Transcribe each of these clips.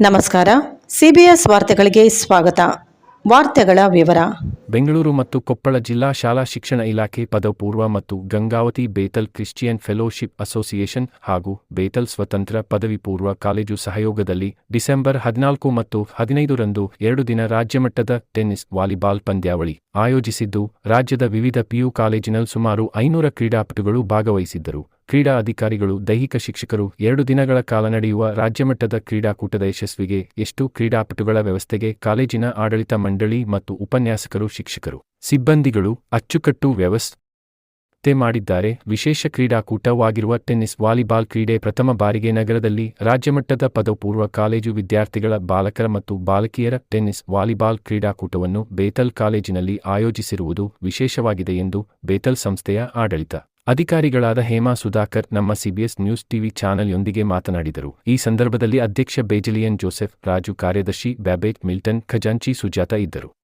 ನಮಸ್ಕಾರ. ಸಿಬಿಎಸ್ ವಾರ್ತೆಗಳಿಗೆ ಸ್ವಾಗತ. ವಾರ್ತೆಗಳ ವಿವರ. ಬೆಂಗಳೂರು ಮತ್ತು ಕೊಪ್ಪಳ ಜಿಲ್ಲಾ ಶಾಲಾ ಶಿಕ್ಷಣ ಇಲಾಖೆ ಪದವಪೂರ್ವ ಮತ್ತು Gangavathi Bethel Christian fellowship association ಹಾಗೂ ಬೇತಲ್ ಸ್ವತಂತ್ರ ಪದವಿ ಪೂರ್ವ ಕಾಲೇಜು ಸಹಯೋಗದಲ್ಲಿ ಡಿಸೆಂಬರ್ ಹದಿನಾಲ್ಕು ಮತ್ತು ಹದಿನೈದರಂದು ಎರಡು ದಿನ ರಾಜ್ಯಮಟ್ಟದ ಟೆನ್ನಿಸ್ ವಾಲಿಬಾಲ್ ಪಂದ್ಯಾವಳಿ ಆಯೋಜಿಸಿದ್ದು, ರಾಜ್ಯದ ವಿವಿಧ ಪಿಯು ಕಾಲೇಜಿನಲ್ಲಿ ಸುಮಾರು ಐನೂರ ಕ್ರೀಡಾಪಟುಗಳು ಭಾಗವಹಿಸಿದ್ದರು. ಕ್ರೀಡಾ ಅಧಿಕಾರಿಗಳು ದೈಹಿಕ ಶಿಕ್ಷಕರು ಎರಡು ದಿನಗಳ ಕಾಲ ನಡೆಯುವ ರಾಜ್ಯಮಟ್ಟದ ಕ್ರೀಡಾಕೂಟದ ಯಶಸ್ವಿಗೆ ಎಷ್ಟು ಕ್ರೀಡಾಪಟುಗಳ ವ್ಯವಸ್ಥೆಗೆ ಕಾಲೇಜಿನ ಆಡಳಿತ ಮಂಡಳಿ ಮತ್ತು ಉಪನ್ಯಾಸಕರು ಶಿಕ್ಷಕರು, ಸಿಬ್ಬಂದಿಗಳು ಅಚ್ಚುಕಟ್ಟು ವ್ಯವಸ್ಥೆ ಮಾಡಿದ್ದಾರೆ. ವಿಶೇಷ ಕ್ರೀಡಾಕೂಟವಾಗಿರುವ ಟೆನ್ನಿಸ್ ವಾಲಿಬಾಲ್ ಕ್ರೀಡೆ ಪ್ರಥಮ ಬಾರಿಗೆ ನಗರದಲ್ಲಿ ರಾಜ್ಯಮಟ್ಟದ ಪದಪೂರ್ವ ಕಾಲೇಜು ವಿದ್ಯಾರ್ಥಿಗಳ ಬಾಲಕರ ಮತ್ತು ಬಾಲಕಿಯರ ಟೆನ್ನಿಸ್ ವಾಲಿಬಾಲ್ ಕ್ರೀಡಾಕೂಟವನ್ನು ಬೇತಲ್ ಕಾಲೇಜಿನಲ್ಲಿ ಆಯೋಜಿಸಿರುವುದು ವಿಶೇಷವಾಗಿದೆ ಎಂದು ಬೇತಲ್ ಸಂಸ್ಥೆಯ ಆಡಳಿತ ಅಧಿಕಾರಿಗಳಾದ ಹೇಮಾ ಸುಧಾಕರ್ ನಮ್ಮ ಸಿಬಿಎಸ್ ನ್ಯೂಸ್ ಟಿವಿ ಚಾನೆಲ್ಯೊಂದಿಗೆ ಮಾತನಾಡಿದರು. ಈ ಸಂದರ್ಭದಲ್ಲಿ ಅಧ್ಯಕ್ಷ ಬೇಜಲಿಯನ್ ಜೋಸೆಫ್, ರಾಜು ಕಾರ್ಯದರ್ಶಿ ಬ್ಯಾಬೇಟ್ ಮಿಲ್ಟನ್, ಖಜಾಂಚಿ ಸುಜಾತ ಇದ್ದರು.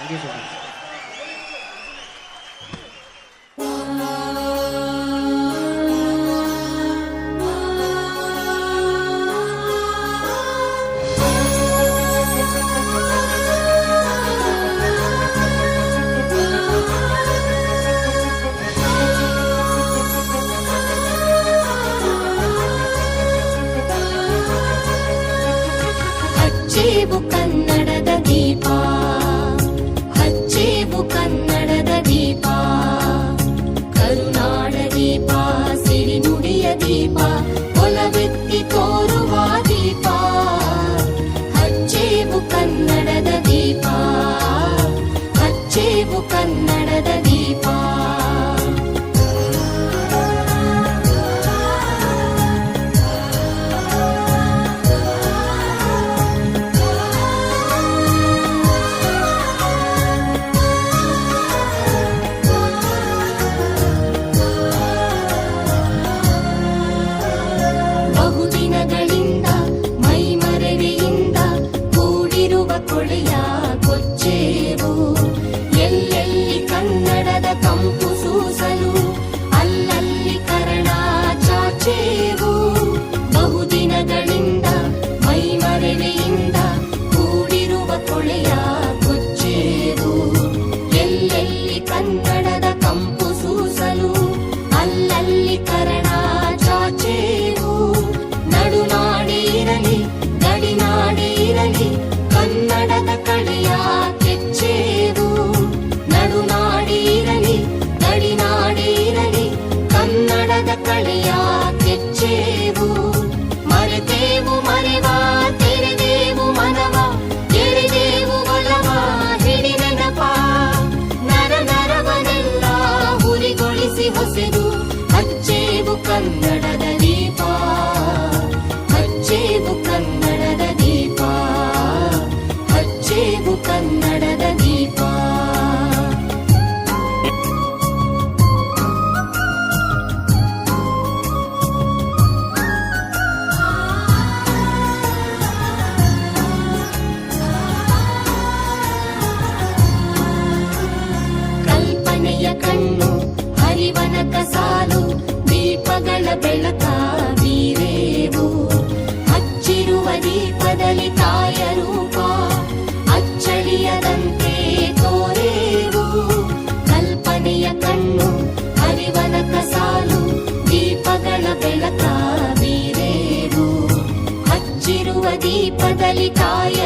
알게 되겠습니다. దీపదలితాయి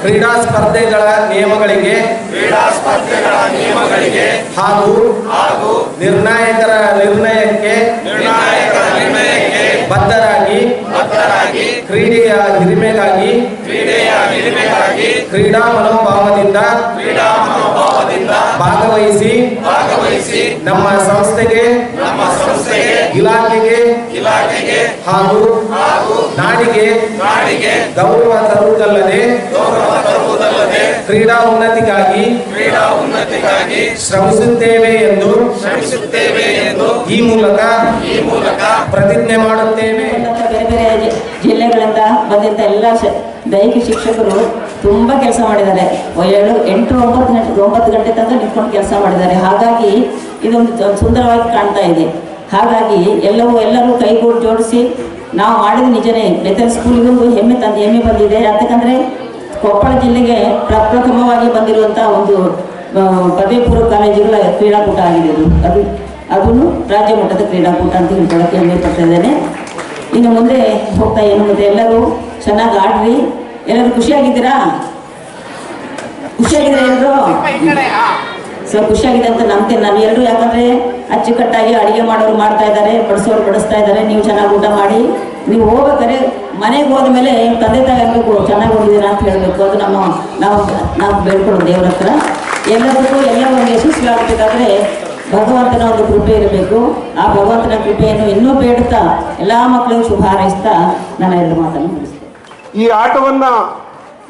ಕ್ರೀಡಾ ಸ್ಪರ್ಧೆಗಳ ನಿಯಮಗಳಿಗೆ ಕ್ರೀಡಾ ಸ್ಪರ್ಧೆಗಳ ನಿಯಮಗಳಿಗೆ ಹಾಗೂ ಹಾಗೂ ನಿರ್ಣಾಯಕರ ನಿರ್ಣಯಕ್ಕೆ ನಿರ್ಣಾಯಕರ ನಿರ್ಣಯಕ್ಕೆ ಬದ್ಧರಾಗಿ ಬದ್ಧರಾಗಿ ಕ್ರೀಡೆಯ ಹಿರಿಮೆಗಾಗಿ ಕ್ರೀಡೆಯ ಹಿರಿಮೆಗಾಗಿ ಕ್ರೀಡಾ ಮನೋಭಾವದಿಂದ ಕ್ರೀಡಾ ಮನೋಭಾವದಿಂದ ಭಾಗವಹಿಸಿ ಭಾಗವಹಿಸಿ ನಮ್ಮ ಸಂಸ್ಥೆಗೆ ನಮ್ಮ ಸಂಸ್ಥೆಗೆ ಇಲಾಖೆಗೆ ಇಲಾಖೆಗೆ ಹಾಗೂ ನಾಡಿಗೆ ನಾಡಿಗೆ ಗೌರವ ತರುವುದಲ್ಲದೆ ಗೌರವ ತರುವುದಲ್ಲದೆ ಕ್ರೀಡಾ ಉನ್ನತಿಗಾಗಿ ಕ್ರೀಡಾ ಉನ್ನತಿಗಾಗಿ ಶ್ರಮಿಸುತ್ತೇವೆ ಎಂದು ಶ್ರಮಿಸುತ್ತೇವೆ ಎಂದು ಈ ಮೂಲಕ ಈ ಮೂಲಕ ಪ್ರತಿಜ್ಞೆ ಮಾಡುತ್ತೇವೆ. ಬೇರೆ ಬೇರೆ ಜಿಲ್ಲೆಗಳಿಂದ ಬಂದಿದ್ದ ಎಲ್ಲ ದೈಹಿಕ ಶಿಕ್ಷಕರು ತುಂಬ ಕೆಲಸ ಮಾಡಿದ್ದಾರೆ. ಏಳು ಎಂಟು ಒಂಬತ್ತು ಗಂಟೆ ಒಂಬತ್ತು ಗಂಟೆ ತನಕ ನಿಂತ್ಕೊಂಡು ಕೆಲಸ ಮಾಡಿದ್ದಾರೆ. ಹಾಗಾಗಿ ಇದೊಂದು ಸುಂದರವಾಗಿ ಕಾಣ್ತಾ ಇದೆ. ಹಾಗಾಗಿ ಎಲ್ಲವೂ ಎಲ್ಲರೂ ಕೈಗೂಡು ಜೋಡಿಸಿ ನಾವು ಮಾಡಿದ ನಿಜನೇ. ಬೆತ್ತಲ್ ಸ್ಕೂಲಿಗೂ ಹೆಮ್ಮೆ ತಂದು, ಹೆಮ್ಮೆ ಬಂದಿದೆ. ಯಾಕಂದರೆ ಕೊಪ್ಪಳ ಜಿಲ್ಲೆಗೆ ಪ್ರಪ್ರಥಮವಾಗಿ ಬಂದಿರುವಂಥ ಒಂದು ಪದವಿಪೂರ್ವ ಪದವಿ ಪೂರ್ವ ಕಾಲೇಜುಗಳ ಕ್ರೀಡಾಕೂಟ ಆಗಿದೆ ಅದು. ಅದು, ಅದನ್ನು ರಾಜ್ಯ ಮಟ್ಟದ ಕ್ರೀಡಾಕೂಟ ಅಂತ ಹೇಳ್ಕೊಳ್ಳೋಕೆ ಹೆಮ್ಮೆ ಪಡ್ತಾ ಇದ್ದೇನೆ. ಇನ್ನು ಮುಂದೆ ಹೋಗ್ತಾ ಏನು ಮುಂದೆ ಎಲ್ಲರೂ ಚೆನ್ನಾಗಿ ಆಡ್ರಿ. ಎಲ್ಲರೂ ಖುಷಿಯಾಗಿದ್ದೀರಾ? ಖುಷಿಯಾಗಿದ್ದೀರಾ ಎಲ್ಲರೂ ಸೊ ಖುಷಿಯಾಗಿದೆ ಅಂತ ನಂಬ್ತೀನಿ. ನಾನು ಎಲ್ಲರೂ ಯಾಕಂದ್ರೆ ಅಚ್ಚುಕಟ್ಟಾಗಿ ಅಡುಗೆ ಮಾಡೋರು ಮಾಡ್ತಾ ಇದ್ದಾರೆ, ಬಡಿಸೋರು ಬಡಿಸ್ತಾ ಇದ್ದಾರೆ. ನೀವು ಚೆನ್ನಾಗಿ ಊಟ ಮಾಡಿ, ನೀವು ಹೋಗ್ಬೇಕಾದ್ರೆ ಮನೆಗೆ ಹೋದ್ಮೇಲೆ ತಂದೆ ತಾಯಿ ಆಗಬೇಕು ಚೆನ್ನಾಗಿ ಹೋಗಿದ್ದೀರಾ? ಅಂತ ಹೇಳಬೇಕು. ಅದು ನಮ್ಮ, ನಾವು ನಾವು ಬೇಡ್ಕೊಳ್ಳೋದು ದೇವ್ರ ಹತ್ರ. ಎಲ್ಲದಕ್ಕೂ ಎಲ್ಲ ಒಂದು ಯಶಸ್ವಿ ಆಗಬೇಕಾದ್ರೆ ಭಗವಂತನ ಒಂದು ಕೃಪೆ ಇರಬೇಕು. ಆ ಭಗವಂತನ ಕೃಪೆಯನ್ನು ಇನ್ನೂ ಬೇಡುತ್ತಾ ಎಲ್ಲ ಮಕ್ಕಳಿಗೂ ಶುಭ ಹಾರೈಸ್ತಾ ನನ್ನ ಎರಡು ಮಾತನ್ನು ಈ ಆಟವನ್ನ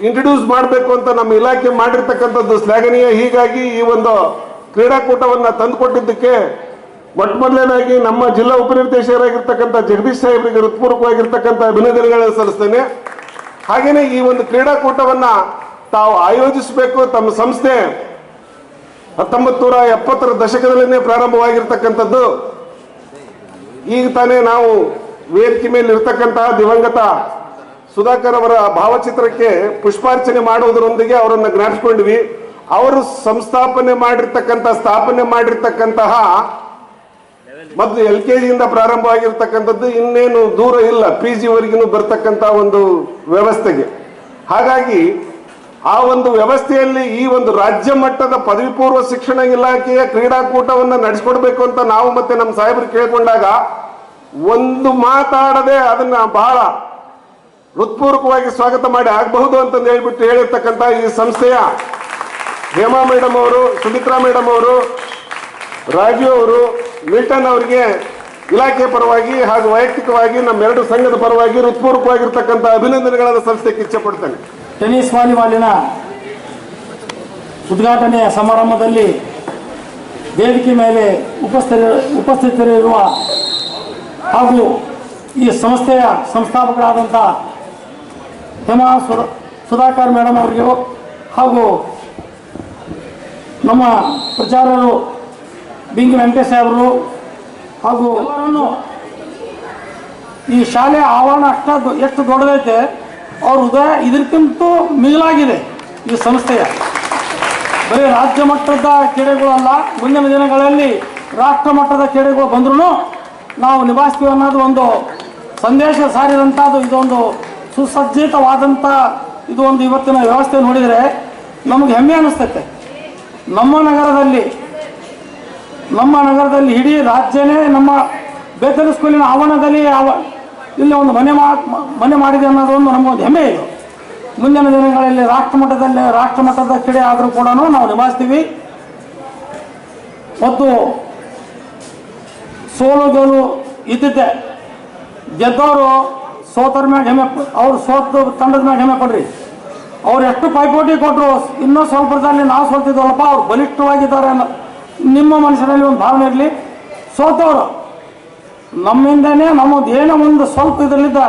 ಇಂಟ್ರೊಡ್ಯೂಸ್ ಮಾಡಬೇಕು ಅಂತ ನಮ್ಮ ಇಲಾಖೆ ಮಾಡಿರ್ತಕ್ಕಂಥದ್ದು ಶ್ಲಾಘನೀಯ. ಹೀಗಾಗಿ ಈ ಒಂದು ಕ್ರೀಡಾಕೂಟವನ್ನು ತಂದುಕೊಟ್ಟಿದ್ದಕ್ಕೆ ಮೊಟ್ಟ ಮೊದಲನೇದಾಗಿ ನಮ್ಮ ಜಿಲ್ಲಾ ಉಪನಿರ್ದೇಶಕರಾಗಿರ್ತಕ್ಕಂಥ ಜಗದೀಶ್ ಸಾಹೇಬರಿಗೆ ಹೃತ್ಪೂರ್ವಕವಾಗಿರ್ತಕ್ಕಂಥ ಅಭಿನಂದನೆಗಳನ್ನು ಸಲ್ಲಿಸ್ತೇನೆ. ಹಾಗೆಯೇ ಈ ಒಂದು ಕ್ರೀಡಾಕೂಟವನ್ನು ತಾವು ಆಯೋಜಿಸಬೇಕು. ತಮ್ಮ ಸಂಸ್ಥೆ ಹತ್ತೊಂಬತ್ತು ನೂರ ಎಪ್ಪತ್ತರ ದಶಕದಲ್ಲಿನೇ ಪ್ರಾರಂಭವಾಗಿರ್ತಕ್ಕಂಥದ್ದು. ಈಗ ತಾನೇ ನಾವು ವೇದಿಕೆ ಮೇಲೆ ಇರ್ತಕ್ಕಂತಹ ದಿವಂಗತ ಸುಧಾಕರ್ ಅವರ ಭಾವಚಿತ್ರಕ್ಕೆ ಪುಷ್ಪಾರ್ಚನೆ ಮಾಡುವುದರೊಂದಿಗೆ ಅವರನ್ನು ಜ್ಞಾಪಿಸ್ಕೊಂಡ್ವಿ. ಅವರು ಸಂಸ್ಥಾಪನೆ ಮಾಡಿರ್ತಕ್ಕಂಥ, ಸ್ಥಾಪನೆ ಮಾಡಿರ್ತಕ್ಕಂತಹ ಮೊದಲು ಎಲ್ ಕೆ ಜಿಯಿಂದ ಪ್ರಾರಂಭವಾಗಿರ್ತಕ್ಕಂಥದ್ದು ಇನ್ನೇನು ದೂರ ಇಲ್ಲ, ಪಿ ಜಿವರೆಗೂ ಬರ್ತಕ್ಕಂಥ ಒಂದು ವ್ಯವಸ್ಥೆಗೆ. ಹಾಗಾಗಿ ಆ ಒಂದು ವ್ಯವಸ್ಥೆಯಲ್ಲಿ ಈ ಒಂದು ರಾಜ್ಯ ಮಟ್ಟದ ಪದವಿ ಪೂರ್ವ ಶಿಕ್ಷಣ ಇಲಾಖೆಯ ಕ್ರೀಡಾಕೂಟವನ್ನು ನಡೆಸ್ಕೊಡ್ಬೇಕು ಅಂತ ನಾವು ಮತ್ತೆ ನಮ್ಮ ಸಾಹೇಬರು ಕೇಳಿಕೊಂಡಾಗ ಒಂದು ಮಾತಾಡದೆ ಅದನ್ನ ಬಹಳ ಹೃತ್ಪೂರ್ವಕವಾಗಿ ಸ್ವಾಗತ ಮಾಡಿ ಆಗಬಹುದು ಅಂತಂದು ಹೇಳ್ಬಿಟ್ಟು ಹೇಳಿರ್ತಕ್ಕಂಥ ಈ ಸಂಸ್ಥೆಯ ಹೇಮಾ ಮೇಡಮ್ ಅವರು, ಸುಮಿತ್ರಾ ಮೇಡಮ್ ಅವರು, ರಾಜು ಅವರು, ಮಿಲ್ಟನ್ ಅವರಿಗೆ ಇಲಾಖೆ ಪರವಾಗಿ ಹಾಗೂ ವೈಯಕ್ತಿಕವಾಗಿ ನಮ್ಮೆರಡು ಸಂಘದ ಪರವಾಗಿ ಹೃತ್ಪೂರ್ವಕವಾಗಿರ್ತಕ್ಕಂಥ ಅಭಿನಂದನೆಗಳನ್ನು ಸಂಸ್ಥೆಗೆ ಇಚ್ಛೆ ಪಡ್ತೇನೆ. ಟೆನಿಸ್ ವಾಲಿಬಾಲಿನ ಉದ್ಘಾಟನೆಯ ಸಮಾರಂಭದಲ್ಲಿ ವೇದಿಕೆ ಮೇಲೆ ಉಪಸ್ಥಿತ ಉಪಸ್ಥಿತರಿರುವ ಹಾಗೂ ಈ ಸಂಸ್ಥೆಯ ಸಂಸ್ಥಾಪಕರಾದಂಥ ಹೇಮಾ ಸುಧಾಕರ್ ಮೇಡಮ್ ಅವರಿಗೂ ಹಾಗೂ ನಮ್ಮ ಪ್ರಚಾರರು ಬಿಂಗಿ ವೆಂಕಟೇಶ್ ಅವರು ಹಾಗೂ ಎಲ್ಲರನ್ನು ಈ ಶಾಲೆಯ ಆವರಣ ಅಷ್ಟ ಎಷ್ಟು ದೊಡ್ಡದೈತೆ, ಅವ್ರ ಹೃದಯ ಇದಕ್ಕಿಂತ ಮಿಗಿಲಾಗಿದೆ ಈ ಸಂಸ್ಥೆಯ. ಬರೀ ರಾಜ್ಯ ಮಟ್ಟದ ಕ್ರೀಡೆಗಳಲ್ಲ ಮುಂದಿನ ದಿನಗಳಲ್ಲಿ ರಾಷ್ಟ್ರ ಮಟ್ಟದ ಕ್ರೀಡೆಗಳು ಬಂದ್ರೂ ನಾವು ನಿಭಾಯಿಸ್ತೀವಿ ಅನ್ನೋದು ಒಂದು ಸಂದೇಶ ಸಾರಿದಂಥದ್ದು ಇದೊಂದು ಸುಸಜ್ಜಿತವಾದಂಥ ಇದು ಒಂದು ಇವತ್ತಿನ ವ್ಯವಸ್ಥೆ ನೋಡಿದರೆ ನಮಗೆ ಹೆಮ್ಮೆ ಅನಿಸ್ತೈತೆ. ನಮ್ಮ ನಗರದಲ್ಲಿ ನಮ್ಮ ನಗರದಲ್ಲಿ ಇಡೀ ರಾಜ್ಯನೇ ನಮ್ಮ ಬೇಕರಿ ಸ್ಕೂಲಿನ ಆವರಣದಲ್ಲಿ ಆವ ಇಲ್ಲಿ ಒಂದು ಮನೆ ಮಾ, ಮನೆ ಮಾಡಿದೆ ಅನ್ನೋದು ಒಂದು ನಮಗೊಂದು ಹೆಮ್ಮೆ ಇದು. ಮುಂದಿನ ದಿನಗಳಲ್ಲಿ ರಾಷ್ಟ್ರ ಮಟ್ಟದಲ್ಲಿ ರಾಷ್ಟ್ರ ಕ್ರೀಡೆ ಆದರೂ ಕೂಡ ನಾವು ನಿಭಾಯಿಸ್ತೀವಿ. ಮತ್ತು ಸೋಲು, ಗೆಲುವು ಇದ್ದಿದ್ದೆ. ಗೆದ್ದವರು ಸೋತರ ಮ್ಯಾಗ ಹೆಮ್ಮೆ ಅವ್ರು ಸೋತು ತಂಡದ ಮ್ಯಾಗ ಹೆಮ್ಮೆ ಕೊಡ್ರಿ ಅವ್ರು ಎಷ್ಟು ಪೈಪೋಟಿ ಕೊಟ್ಟರು ಇನ್ನೂ ಸ್ವಲ್ಪದಲ್ಲಿ ನಾವು ಸೋಲ್ತಿದ್ವಲ್ಲಪ್ಪ, ಅವ್ರು ಬಲಿಷ್ಠವಾಗಿದ್ದಾರೆ ಅನ್ನೋ ನಿಮ್ಮ ಮನಸ್ಸಿನಲ್ಲಿ ಒಂದು ಭಾವನೆ ಇರಲಿ. ಸೋತವರು. ನಮ್ಮಿಂದನೇ ನಮ್ಮದು ಏನೋ ಒಂದು ಸ್ವಲ್ಪ ಇದರಲ್ಲಿದ್ದ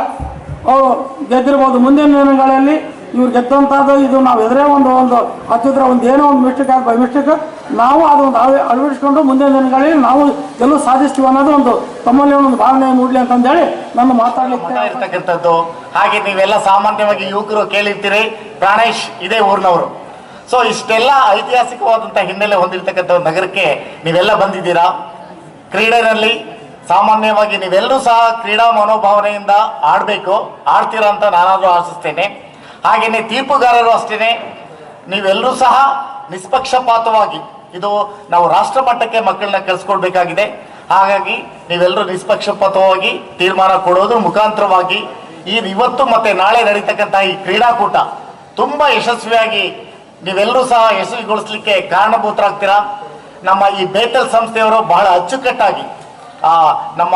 ಅವರು ಗೆದ್ದಿರ್ಬೋದು. ಮುಂದಿನ ದಿನಗಳಲ್ಲಿ ಇವ್ರು ಗೆದ್ದಂಥದ್ದು ಇದು. ನಾವು ಎದುರೇ ಒಂದು ಒಂದು ಹತ್ತಿದ್ರೆ ಒಂದು ಏನೋ ಒಂದು ಮಿಸ್ಟೇಕ್ ಆಗಿ ಬೈ ಮಿಸ್ಟೇಕ್, ನಾವು ಅದೊಂದು ಅಳ- ಅಳವಡಿಸ್ಕೊಂಡು ಮುಂದಿನ ದಿನಗಳಲ್ಲಿ ನಾವು ಎಲ್ಲೂ ಸಾಧಿಸ್ತೀವಿ ಅನ್ನೋದು ಒಂದು ತಮ್ಮಲ್ಲಿ ಒಂದು ಭಾವನೆ ಮೂಡಲಿ ಅಂತಂದೇಳಿ ನನ್ನ ಮಾತಾಡಲಿಕ್ಕೆ ಇರ್ತಕ್ಕಂಥದ್ದು. ಹಾಗೆ ನೀವೆಲ್ಲ ಸಾಮಾನ್ಯವಾಗಿ ಯುವಕರು ಕೇಳಿರ್ತೀರಿ. ಪ್ರಾಣೇಶ್ ಇದೇ ಊರಿನವರು. ಸೊ ಇಷ್ಟೆಲ್ಲ ಐತಿಹಾಸಿಕವಾದಂಥ ಹಿನ್ನೆಲೆ ಹೊಂದಿರತಕ್ಕಂಥ ನಗರಕ್ಕೆ ನೀವೆಲ್ಲ ಬಂದಿದ್ದೀರಾ? ಕ್ರೀಡೆನಲ್ಲಿ ಸಾಮಾನ್ಯವಾಗಿ ನೀವೆಲ್ಲರೂ ಸಹ ಕ್ರೀಡಾ ಮನೋಭಾವನೆಯಿಂದ ಆಡಬೇಕು. ಆಡ್ತೀರಾ ಅಂತ ನಾನಾದರೂ ಆಶಿಸ್ತೇನೆ. ಹಾಗೆಯೇ ತೀರ್ಪುಗಾರರು ಅಷ್ಟೇ ನೀವೆಲ್ಲರೂ ಸಹ ನಿಷ್ಪಕ್ಷಪಾತವಾಗಿ ಇದು ನಾವು ರಾಷ್ಟ್ರ ಮಟ್ಟಕ್ಕೆ ಮಕ್ಕಳನ್ನ ಕಳಿಸ್ಕೊಡ್ಬೇಕಾಗಿದೆ. ಹಾಗಾಗಿ ನೀವೆಲ್ಲರೂ ನಿಷ್ಪಕ್ಷಪಾತವಾಗಿ ತೀರ್ಮಾನ ಕೊಡೋದು ಮುಖಾಂತರವಾಗಿ ಈ ಇವತ್ತು ಮತ್ತೆ ನಾಳೆ ನಡೀತಕ್ಕಂತಹ ಈ ಕ್ರೀಡಾಕೂಟ ತುಂಬಾ ಯಶಸ್ವಿಯಾಗಿ ನೀವೆಲ್ಲರೂ ಸಹ ಯಶಸ್ವಿಗೊಳಿಸ್ಲಿಕ್ಕೆ ಕಾರಣಭೂತರಾಗ್ತೀರಾ? ನಮ್ಮ ಈ ಬೇತಲ್ ಸಂಸ್ಥೆಯವರು ಬಹಳ ಅಚ್ಚುಕಟ್ಟಾಗಿ, ಆ, ನಮ್ಮ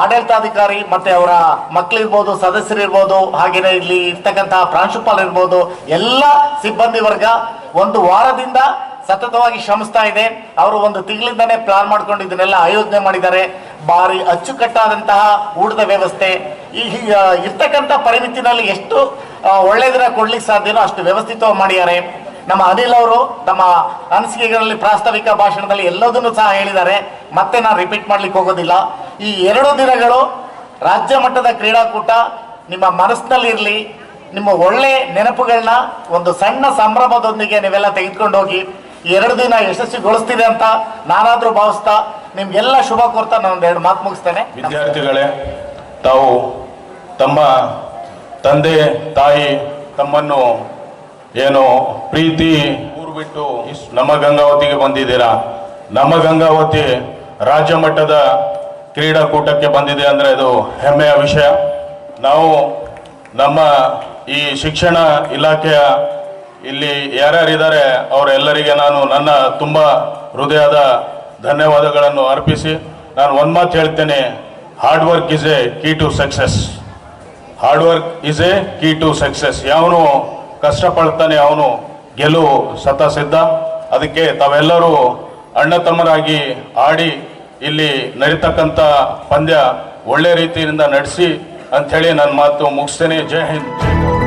ಆಡಳಿತಾಧಿಕಾರಿ ಮತ್ತೆ ಅವರ ಮಕ್ಕಳಿರ್ಬೋದು, ಸದಸ್ಯರಿರ್ಬೋದು, ಹಾಗೇನೆ ಇಲ್ಲಿ ಇರ್ತಕ್ಕಂತಹ ಪ್ರಾಂಶುಪಾಲ ಇರ್ಬೋದು, ಎಲ್ಲ ಸಿಬ್ಬಂದಿ ವರ್ಗ ಒಂದು ವಾರದಿಂದ ಸತತವಾಗಿ ಶ್ರಮಿಸ್ತಾ ಇದೆ. ಅವರು ಒಂದು ತಿಂಗಳಿಂದನೇ ಪ್ಲಾನ್ ಮಾಡ್ಕೊಂಡು ಇದನ್ನೆಲ್ಲ ಆಯೋಜನೆ ಮಾಡಿದ್ದಾರೆ. ಭಾರಿ ಅಚ್ಚುಕಟ್ಟಾದಂತಹ ಊಟದ ವ್ಯವಸ್ಥೆ. ಈ ಇರ್ತಕ್ಕಂಥ ಪರಿಮಿತಿನಲ್ಲಿ ಎಷ್ಟು ಒಳ್ಳೆಯದನ್ನ ಕೊಡ್ಲಿಕ್ಕೆ ಸಾಧ್ಯನೋ ಅಷ್ಟು ವ್ಯವಸ್ಥಿತವಾಗಿ ಮಾಡಿದ್ದಾರೆ. ನಮ್ಮ ಅನಿಲ್ ಅವರು ತಮ್ಮ ಅನಿಸಿಕೆಗಳಲ್ಲಿ ಪ್ರಾಸ್ತಾವಿಕ ಭಾಷಣದಲ್ಲಿ ಎಲ್ಲದನ್ನು ಸಹ ಹೇಳಿದ್ದಾರೆ. ಮತ್ತೆ ನಾನು ರಿಪೀಟ್ ಮಾಡ್ಲಿಕ್ಕೆ ಹೋಗೋದಿಲ್ಲ. ಈ ಎರಡು ದಿನಗಳು ರಾಜ್ಯ ಮಟ್ಟದ ಕ್ರೀಡಾಕೂಟ ನಿಮ್ಮ ಮನಸ್ಸಿನಲ್ಲಿ ಇರಲಿ, ನಿಮ್ಮ ಒಳ್ಳೆ ನೆನಪುಗಳನ್ನ ಒಂದು ಸಣ್ಣ ಸಂಭ್ರಮದೊಂದಿಗೆ ನೀವೆಲ್ಲ ತೆಗೆದುಕೊಂಡು ಹೋಗಿ ಎರಡು ದಿನ ಯಶಸ್ವಿಗೊಳಿಸ್ತಿದೆ ಅಂತ ನಾನಾದರೂ ಭಾವಿಸ್ತಾ ನಿಮ್ಗೆಲ್ಲ ಶುಭ ಕೋರ್ತಾ ನಾನು ಎರಡು ಮಾತು ಮುಗಿಸ್ತೇನೆ. ವಿದ್ಯಾರ್ಥಿಗಳೇ, ತಾವು ತಮ್ಮ ತಂದೆ, ತಾಯಿ ತಮ್ಮನ್ನು ಏನು ಪ್ರೀತಿ ಊರು ಬಿಟ್ಟು ನಮ್ಮ ಗಂಗಾವತಿಗೆ ಬಂದಿದ್ದೀರಾ? ನಮ್ಮ ಗಂಗಾವತಿ ರಾಜ್ಯ ಮಟ್ಟದ ಕ್ರೀಡಾಕೂಟಕ್ಕೆ ಬಂದಿದೆ ಅಂದರೆ ಅದು ಹೆಮ್ಮೆಯ ವಿಷಯ. ನಾವು ನಮ್ಮ ಈ ಶಿಕ್ಷಣ ಇಲಾಖೆಯ ಇಲ್ಲಿ ಯಾರ್ಯಾರಿದ್ದಾರೆ ಅವರೆಲ್ಲರಿಗೆ ನಾನು ನನ್ನ ತುಂಬ ಹೃದಯದ ಧನ್ಯವಾದಗಳನ್ನು ಅರ್ಪಿಸಿ ನಾನು ಒಂದು ಮಾತು ಹೇಳ್ತೇನೆ hard work is a key to success hard work is a key to success ಯಾವನು ಕಷ್ಟಪಡ್ತಾನೆ ಅವನು. ಗೆಲುವು ಸತ ಸಿದ್ಧ. ಅದಕ್ಕೆ ತಾವೆಲ್ಲರೂ ಅಣ್ಣ ತಮ್ಮರಾಗಿ ಆಡಿ ಇಲ್ಲಿ ನಡೀತಕ್ಕಂಥ ಪಂದ್ಯ ಒಳ್ಳೆ ರೀತಿಯಿಂದ ನಡೆಸಿ ಅಂಥೇಳಿ ನನ್ನ ಮಾತು ಮುಗಿಸ್ತೇನೆ. ಜೈ ಹಿಂದ್.